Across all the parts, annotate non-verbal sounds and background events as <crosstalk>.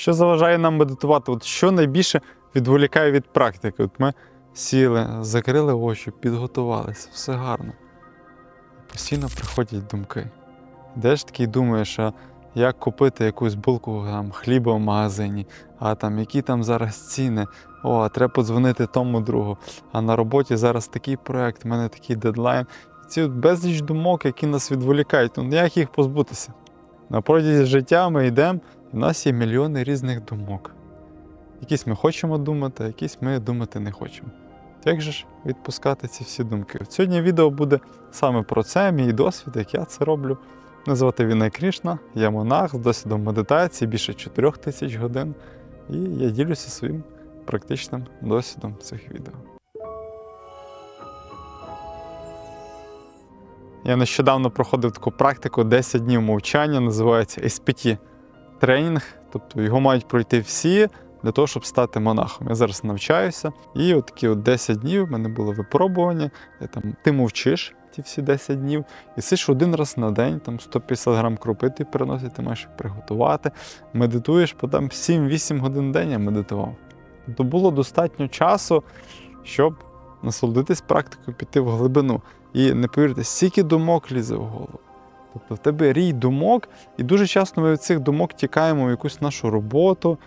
Що заважає нам медитувати? От що найбільше відволікає від практики? От ми сіли, закрили очі, підготувалися, все гарно. Постійно приходять думки. Йдеш такий думаєш, а як купити якусь булку там, хліба в магазині, а там які там зараз ціни. О, а треба подзвонити тому другу. А на роботі зараз такий проект, в мене такий дедлайн. Ці безліч думок, які нас відволікають. Ну як їх позбутися? На протязі життя ми йдемо, в нас є мільйони різних думок. Якісь ми хочемо думати, якісь ми думати не хочемо. Як же ж відпускати ці всі думки? Сьогодні відео буде саме про це, мій досвід, як я це роблю. Мене звати Вінай Крішна, я монах з досвідом медитації більше 4 тисяч годин, і я ділюся своїм практичним досвідом цих відео. Я нещодавно проходив таку практику 10 днів мовчання, називається SPT тренінг. Тобто його мають пройти всі для того, щоб стати монахом. Я зараз навчаюся, і от такі от 10 днів в мене було випробування. Я там, ти мовчиш ті всі 10 днів, і сиш один раз на день, там 150 грам крупи ти приносить, ти маєш приготувати. Медитуєш, по там 7-8 годин день я медитував. Тобто було достатньо часу, щоб насолодитись практикою, піти в глибину. І не повірте, стільки думок лізе в голову. Тобто в тебе рій думок, і дуже часто ми від цих думок тікаємо в якусь нашу роботу,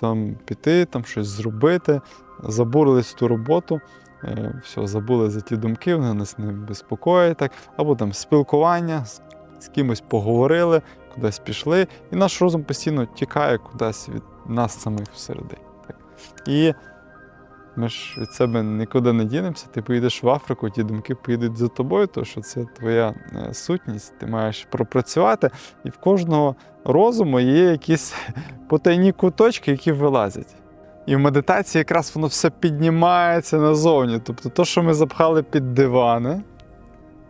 там піти, там щось зробити, забурились в ту роботу, е, все, забули за ті думки, вони нас не безпокоять, так, або там спілкування, з, кимось поговорили, кудись пішли, і наш розум постійно тікає кудись від нас самих всередині. І ми ж від себе нікуди не дінемося. Ти поїдеш в Африку, ті думки поїдуть за тобою, тому що це твоя е, сутність, ти маєш пропрацювати, і в кожного розуму є якісь <laughs> потайні куточки, які вилазять. І в медитації якраз воно все піднімається назовні. Тобто, то, що ми запхали під дивани,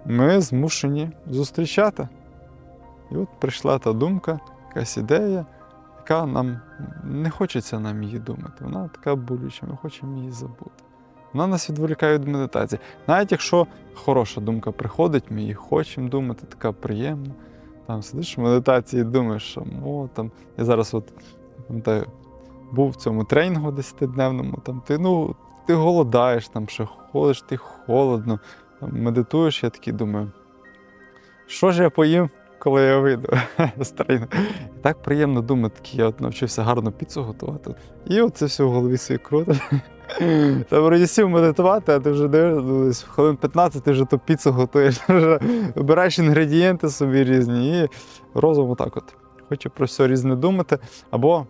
ми змушені зустрічати. І от прийшла та думка, якась ідея, яка нам не хочеться нам її думати. Вона така болюча, ми хочемо її забути. Вона нас відволікає від медитації. Навіть якщо хороша думка приходить, ми її хочемо думати, така приємна. Там сидиш в медитації і думаєш, що о, там, я зараз от пам'ятаю, був в цьому тренінгу 10-дневному, там ти ну, ти голодаєш, там ще ходиш, ти холодно, там, медитуєш, я такий думаю, що ж я поїм, коли я вийду <laughs> з трейну. Так приємно думати, я от навчився гарно піцу готувати. І от це все в голові свій круто. Та вроді сів медитувати, а ти вже дивишся, ну, хвилин 15 ти вже ту піцу готуєш, <laughs> вже вибираєш інгредієнти собі різні, і розум отак от. Хоче про все різне думати. Або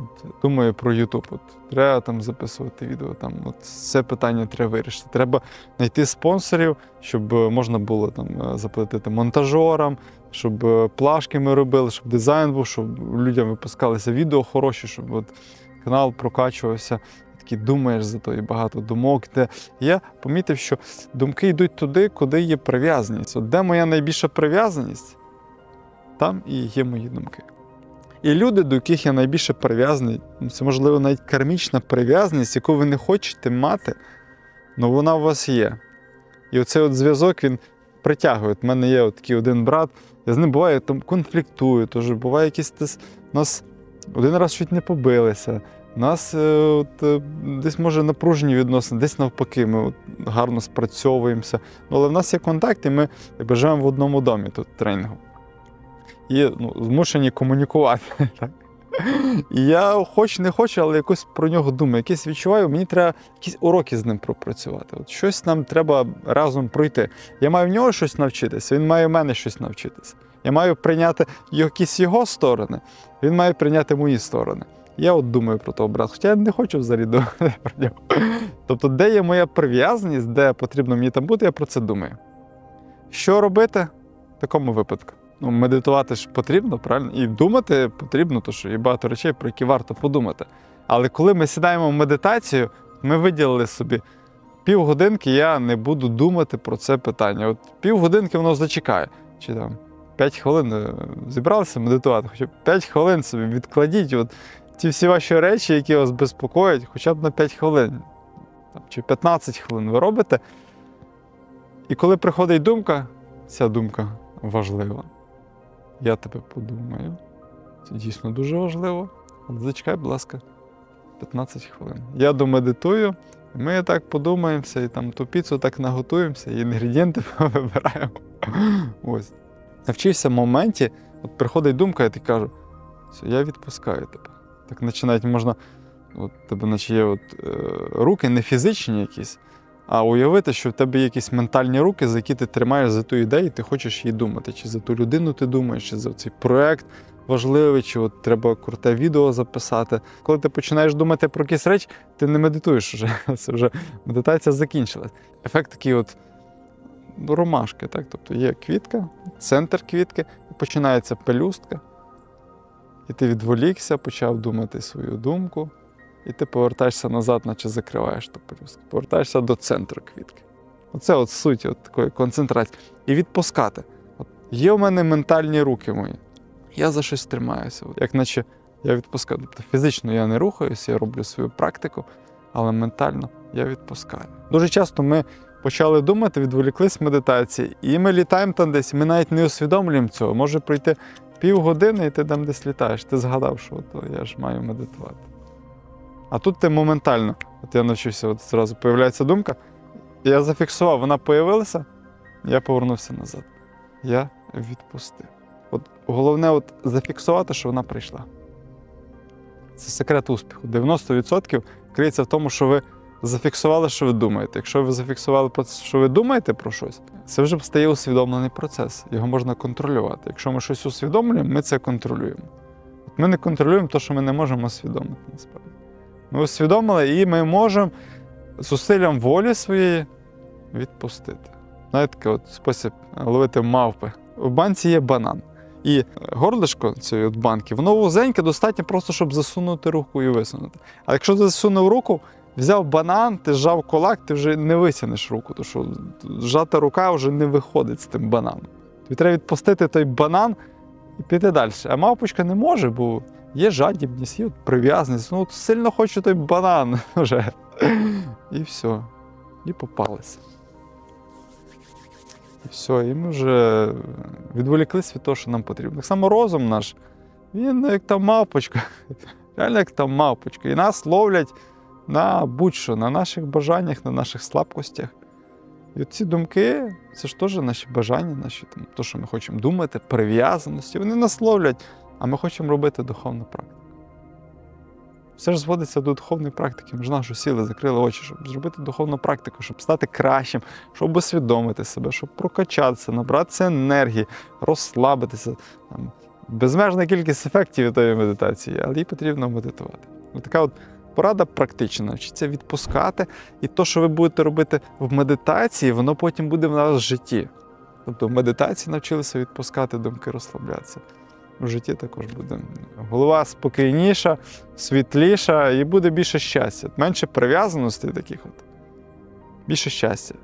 от, думаю про YouTube. Треба там записувати відео. Там, от, це питання треба вирішити. Треба знайти спонсорів, щоб е, можна було там е, заплатити монтажерам, щоб е, плашки ми робили, щоб дизайн був, щоб людям випускалися відео хороші, щоб от, канал прокачувався. Такий думаєш за то і багато думок. Де я помітив, що думки йдуть туди, куди є прив'язаність. От де моя найбільша прив'язаність, там і є мої думки. І люди, до яких я найбільше прив'язаний, ну, це можливо навіть кармічна прив'язаність, яку ви не хочете мати, але вона у вас є. І оцей от зв'язок він притягує. В мене є от такий один брат, я з ним буває там конфліктую, тож буває якісь нас один раз чуть не побилися. У нас е, от, е, десь може напружені відносини, десь навпаки, ми от, гарно спрацьовуємося. Ну, але в нас є контакт, і ми живемо в одному домі тут тренінгу. І ну, змушені комунікувати. <laughs> Так? Я хоч не хочу, але якось про нього думаю, якесь відчуваю, мені треба якісь уроки з ним пропрацювати. От щось нам треба разом пройти. Я маю в нього щось навчитися, він має в мене щось навчитися. Я маю прийняти якісь його сторони, він має прийняти мої сторони. Я от думаю про того брата, хоча я не хочу взагалі думати <laughs> про нього. Тобто, де є моя прив'язаність, де потрібно мені там бути, я про це думаю. Що робити в такому випадку? Ну, медитувати ж потрібно, правильно? І думати потрібно, тому що є багато речей, про які варто подумати. Але коли ми сідаємо в медитацію, ми виділили собі півгодинки, я не буду думати про це питання. От півгодинки воно зачекає. Чи там 5 хвилин е, зібралися медитувати, хоча б 5 хвилин собі відкладіть. От ті всі ваші речі, які вас безпокоять, хоча б на 5 хвилин там, чи 15 хвилин ви робите. І коли приходить думка, ця думка важлива. Я тебе подумаю. Це дійсно дуже важливо. От зачекай, будь ласка, 15 хвилин. Я домедитую, ми так подумаємося, і там ту піцу так наготуємося, і інгредієнти <laughs> вибираємо. Ось. Навчився в моменті, от приходить думка, я тобі кажу, все, я відпускаю тебе. Так починають можна, от тебе наче є от, е, руки не фізичні якісь, а уявити, що в тебе є якісь ментальні руки, за які ти тримаєш за ту ідею, ти хочеш її думати. Чи за ту людину ти думаєш, чи за цей проект важливий, чи от треба круте відео записати. Коли ти починаєш думати про якісь речі, ти не медитуєш вже. <laughs> Це вже медитація закінчилась. Ефект такий от ромашки, так? Тобто є квітка, центр квітки, і починається пелюстка. І ти відволікся, почав думати свою думку, і ти повертаєшся назад, наче закриваєш ту пелюстку. Повертаєшся до центру квітки. Оце от суть от такої концентрації. І відпускати. От є у мене ментальні руки мої. Я за щось тримаюся. От, як наче я відпускаю. Тобто фізично я не рухаюся, я роблю свою практику, але ментально я відпускаю. Дуже часто ми почали думати, відволіклись медитації, і ми літаємо там десь, ми навіть не усвідомлюємо цього. Може пройти півгодини, і ти там десь літаєш. Ти згадав, що от, я ж маю медитувати. А тут ти моментально, от я навчився, от зразу появляється думка, я зафіксував, вона появилася, я повернувся назад. Я відпустив. От головне от зафіксувати, що вона прийшла. Це секрет успіху. 90% криється в тому, що ви зафіксували, що ви думаєте. Якщо ви зафіксували що ви думаєте про щось, це вже стає усвідомлений процес. Його можна контролювати. Якщо ми щось усвідомлюємо, ми це контролюємо. От ми не контролюємо те, що ми не можемо усвідомити насправді. Ми усвідомили, і ми можемо зусиллям волі своєї відпустити. Знаєте, такий от спосіб ловити мавпи. У банці є банан. І горлишко цієї от банки, воно вузеньке, достатньо просто, щоб засунути руку і висунути. А якщо ти засунув руку, взяв банан, ти зжав кулак, ти вже не висунеш руку, тому що зжата рука вже не виходить з тим бананом. Тобі треба відпустити той банан і піти далі. А мавпочка не може, бо є жадібність, є прив'язаність. Ну, сильно хочу той банан <laughs> вже. І все. І попалися. І все, і ми вже відволіклись від того, що нам потрібно. Так само розум наш, він як та мавпочка, <laughs> реально як та мавпочка. І нас ловлять на будь-що, на наших бажаннях, на наших слабкостях. І ці думки це ж теж наші бажання, наші там, то, що ми хочемо думати, прив'язаності. Вони нас ловлять, а ми хочемо робити духовну практику. Все ж зводиться до духовної практики. Ми ж нашу сіли, закрили очі, щоб зробити духовну практику, щоб стати кращим, щоб усвідомити себе, щоб прокачатися, набратися енергії, розслабитися. Там, безмежна кількість ефектів від тої медитації, але їй потрібно медитувати. Така от порада практична. Вчиться відпускати, і то, що ви будете робити в медитації, воно потім буде в нас в житті. Тобто в медитації навчилися відпускати думки, розслаблятися. В житті також буде голова спокійніша, світліша і буде більше щастя. Менше прив'язаностей таких от. Більше щастя.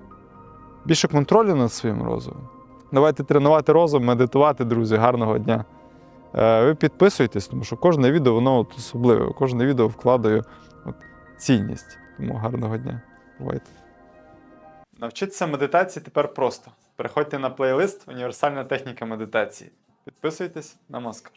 Більше контролю над своїм розумом. Давайте тренувати розум, медитувати, друзі. Гарного дня. Е, Ви підписуйтесь, тому що кожне відео воно от особливе. Кожне відео вкладаю от цінність. Тому гарного дня. Бувайте. Навчитися медитації тепер просто. Переходьте на плейлист Універсальна техніка медитації. Підписуйтесь на Москар.